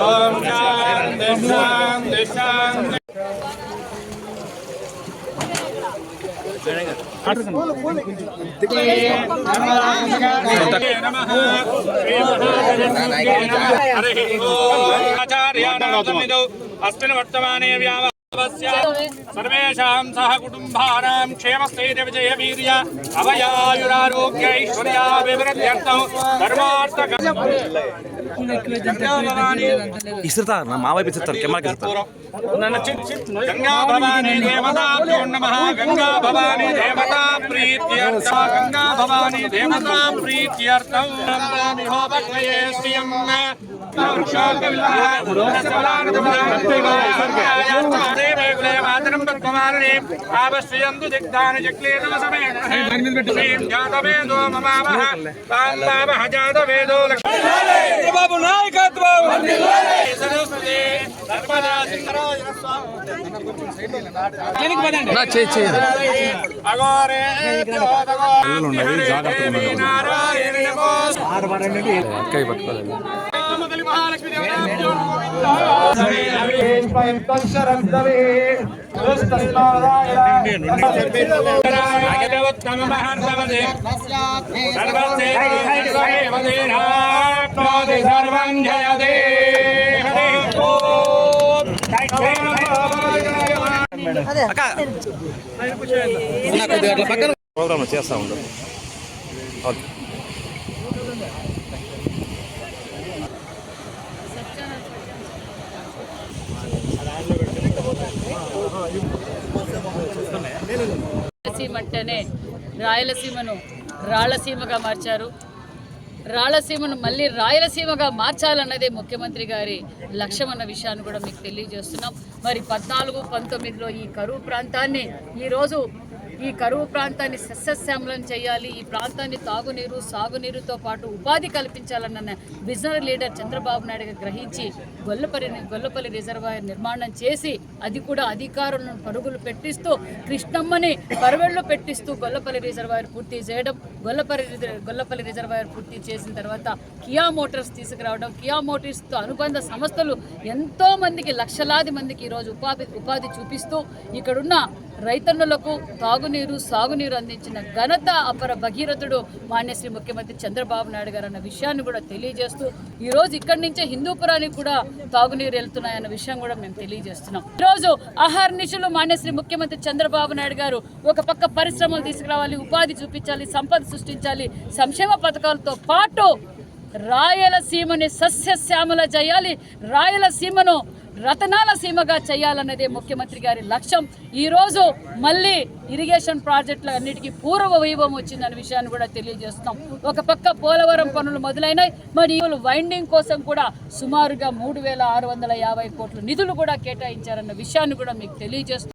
ఓం శాంతి శాంతి శాంతి అస్మిన్ వర్తమానే వ్యావస్య సర్వేషాం సహ కుటుంబానాం క్షేమస్థైర్య విజయ వీర్య అవయాయురారోగ్యైశ్వర్యా వివృద్ధ్యర్థం ధర్మార్థ ఇసురుతా నా మా వైపు ఇస్తారు కెమెరాకి ఇస్తారు గంగా భవానీ దేవతాభ్యో నమ. గంగా భవానీ దేవతా ప్రీత్యర్థ గంగా భవానీ దేవతా ప్రీత్యర్థం. హోపక్రయే శ్రియం ఆవశ్రయందు దిగ్ధాని చక్లేన సమేత జాతవేదో మమావహ తాంబావహ జాతవేదో లక్ష్మీ బాబు నాయకత్వం! సరస్వతి నర్మదా సింహరాజ నా చేయి చేయి. అగోరే ఉన్నాయి, జాగ్రత్తగా ఉండండి. నారాయణ నమో ప్రోగ్రామ్ చేస్తా ఉండు ఓకే. రాయలసీమ అంటేనే రాయలసీమను రాళ్ళసీమగా మార్చారు. రాళ్ళసీమను మళ్ళీ రాయలసీమగా మార్చాలన్నదే ముఖ్యమంత్రి గారి లక్ష్యం అన్న విషయాన్ని కూడా మీకు తెలియజేస్తున్నాం. మరి పద్నాలుగు పంతొమ్మిదిలో ఈ కరువు ప్రాంతాన్ని ఈరోజు ఈ కరువు ప్రాంతాన్ని సస్యశ్యామలం చేయాలి ఈ ప్రాంతాన్ని తాగునీరు సాగునీరుతో పాటు ఉపాధి కల్పించాలన్న విజనరీ లీడర్ చంద్రబాబు నాయుడు గ్రహించి గొల్లపల్లి గొల్లపల్లి రిజర్వాయర్ నిర్మాణం చేసి అది కూడా అధికారులను పరుగులు పెట్టిస్తూ కృష్ణమ్మని పరవెళ్ళు పెట్టిస్తూ గొల్లపల్లి రిజర్వాయర్ పూర్తి చేయడం గొల్లపల్లి రిజర్- గొల్లపల్లి రిజర్వాయర్ పూర్తి చేసిన తర్వాత కియా మోటార్స్ తీసుకురావడం కియా మోటార్స్తో అనుబంధ సంస్థలు ఎంతో మందికి లక్షలాది మందికి ఈరోజు ఉపాధి ఉపాధి చూపిస్తూ ఇక్కడున్న రైతన్నులకు తాగునీరు సాగునీరు అందించిన ఘనత అపర భగీరథుడు మాన్యశ్రీ ముఖ్యమంత్రి చంద్రబాబు నాయుడు గారు అన్న విషయాన్ని కూడా తెలియజేస్తూ ఈరోజు ఇక్కడి నుంచే హిందూపురానికి కూడా తాగునీరు వెళ్తున్నాయన్న విషయం కూడా మేము తెలియజేస్తున్నాం. ఈరోజు రోజు ఆహార నిషులు మాన్యశ్రీ ముఖ్యమంత్రి చంద్రబాబు నాయుడు గారు ఒక పక్క పరిశ్రమలు తీసుకురావాలి ఉపాధి చూపించాలి సంపద సృష్టించాలి సంక్షేమ పథకాలతో పాటు రాయలసీమని సస్యశ్యామల చేయాలి. రాయలసీమను రతనాల సీమగా చేయాలన్నదే ముఖ్యమంత్రి గారి లక్ష్యం. ఈరోజు మళ్ళీ ఇరిగేషన్ ప్రాజెక్టులు అన్నిటికీ పూర్వ వైభవం వచ్చిందనే విషయాన్ని కూడా తెలియజేస్తాం ఒక పక్క పోలవరం పనులు మొదలైనాయి. మరి వైండింగ్ కోసం కూడా సుమారుగా మూడు వేల ఆరు వందల యాభై కోట్ల నిధులు కూడా కేటాయించారన్న విషయాన్ని కూడా మీకు తెలియజేస్తాం